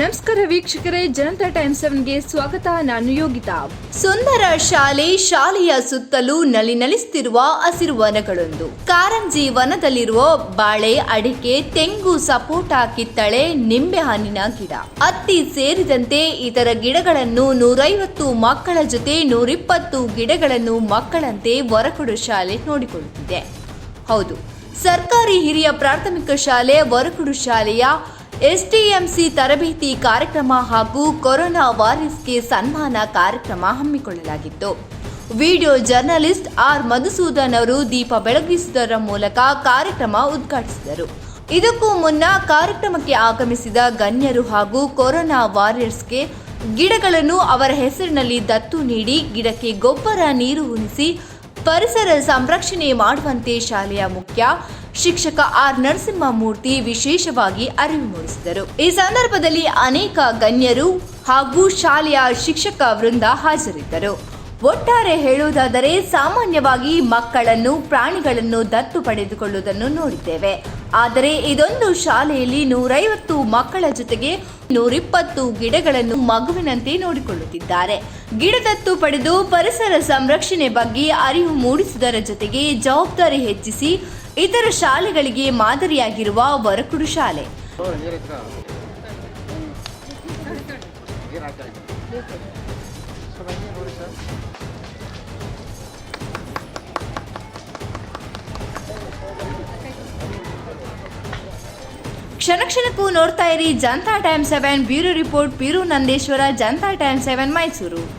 ನಮಸ್ಕಾರ ವೀಕ್ಷಕರೇ, ಜನತಾ ಟೈಮ್ ಸೆವೆನ್ಗೆ ಸ್ವಾಗತ, ನಾನು ಯೋಗಿತಾ. ಸುಂದರ ಶಾಲೆ, ಶಾಲೆಯ ಸುತ್ತಲೂ ನಲಿ ನಲಿಸುತ್ತಿರುವ ಹಸಿರು ವನಗಳೊಂದು. ಕಾರಂಜಿ ವನದಲ್ಲಿರುವ ಬಾಳೆ, ಅಡಿಕೆ, ತೆಂಗು ಸಪೋಟ ಕಿತ್ತಳೆ, ನಿಂಬೆ ಹಣ್ಣಿನ ಗಿಡ. ಹತ್ತಿ ಸೇರಿದಂತೆ ಇತರ ಗಿಡಗಳನ್ನು ನೂರೈವತ್ತು ಮಕ್ಕಳ ಜೊತೆ ನೂರಿಪ್ಪತ್ತು ಗಿಡಗಳನ್ನು ಮಕ್ಕಳಂತೆ ಹೊರಕೊಡು ಶಾಲೆ ನೋಡಿಕೊಳ್ಳುತ್ತಿದೆ. ಹೌದು, ಸರ್ಕಾರಿ ಹಿರಿಯ ಪ್ರಾಥಮಿಕ ಶಾಲೆ ವರಕುಡು ಶಾಲೆಯ ಎಸ್ಟಿಎಂಸಿ ತರಬೇತಿ ಕಾರ್ಯಕ್ರಮ ಹಾಗೂ ಕೊರೋನಾ ವಾರಿಯರ್ಸ್ಗೆ ಸನ್ಮಾನ ಕಾರ್ಯಕ್ರಮ ಹಮ್ಮಿಕೊಳ್ಳಲಾಗಿತ್ತು. Video journalist R. ಮಧುಸೂದನ್ ಅವರು ದೀಪ ಬೆಳಗಿಸುವುದರ ಮೂಲಕ ಕಾರ್ಯಕ್ರಮ ಉದ್ಘಾಟಿಸಿದರು. ಇದಕ್ಕೂ ಮುನ್ನ ಕಾರ್ಯಕ್ರಮಕ್ಕೆ ಆಗಮಿಸಿದ ಗಣ್ಯರು ಹಾಗೂ ಕೊರೋನಾ ವಾರಿಯರ್ಸ್ಗೆ ಗಿಡಗಳನ್ನು ಅವರ ಹೆಸರಿನಲ್ಲಿ ದತ್ತು ನೀಡಿ ಗಿಡಕ್ಕೆ ಗೊಬ್ಬರ ನೀರು ಉಣಿಸಿ ಪರಿಸರ ಸಂರಕ್ಷಣೆ ಮಾಡುವಂತೆ ಶಾಲೆಯ ಮುಖ್ಯ ಶಿಕ್ಷಕ ಆರ್ ನರಸಿಂಹಮೂರ್ತಿ ವಿಶೇಷವಾಗಿ ಅರಿವು ಮೂಡಿಸಿದರು. ಈ ಸಂದರ್ಭದಲ್ಲಿ ಅನೇಕ ಗಣ್ಯರು ಹಾಗೂ ಶಾಲೆಯ ಶಿಕ್ಷಕ ವೃಂದ ಹಾಜರಿದ್ದರು. ಒಟ್ಟಾರೆ ಹೇಳುವುದಾದರೆ, ಸಾಮಾನ್ಯವಾಗಿ ಮಕ್ಕಳನ್ನು ಪ್ರಾಣಿಗಳನ್ನು ದತ್ತು ಪಡೆದುಕೊಳ್ಳುವುದನ್ನು ನೋಡಿದ್ದೇವೆ. ಆದರೆ ಇದೊಂದು ಶಾಲೆಯಲ್ಲಿ ನೂರೈವತ್ತು ಮಕ್ಕಳ ಜೊತೆಗೆ ನೂರಿಪ್ಪತ್ತು ಗಿಡಗಳನ್ನು ಮಗುವಿನಂತೆ ನೋಡಿಕೊಳ್ಳುತ್ತಿದ್ದಾರೆ. ಗಿಡದತ್ತು ಪಡೆದು ಪರಿಸರ ಸಂರಕ್ಷಣೆ ಬಗ್ಗೆ ಅರಿವು ಮೂಡಿಸುವುದರ ಜೊತೆಗೆ ಜವಾಬ್ದಾರಿ ಹೆಚ್ಚಿಸಿ ಇತರ ಶಾಲೆಗಳಿಗೆ ಮಾದರಿಯಾಗಿರುವ ವರಕುಡು ಶಾಲೆ. ಕ್ಷಣ ಕ್ಷಣಕ್ಕೂ ನೋಡ್ತಾ ಇರಿ Janata time seven, bureau report, ಪಿರು Nandeshwara, Janata time seven, Mysuru.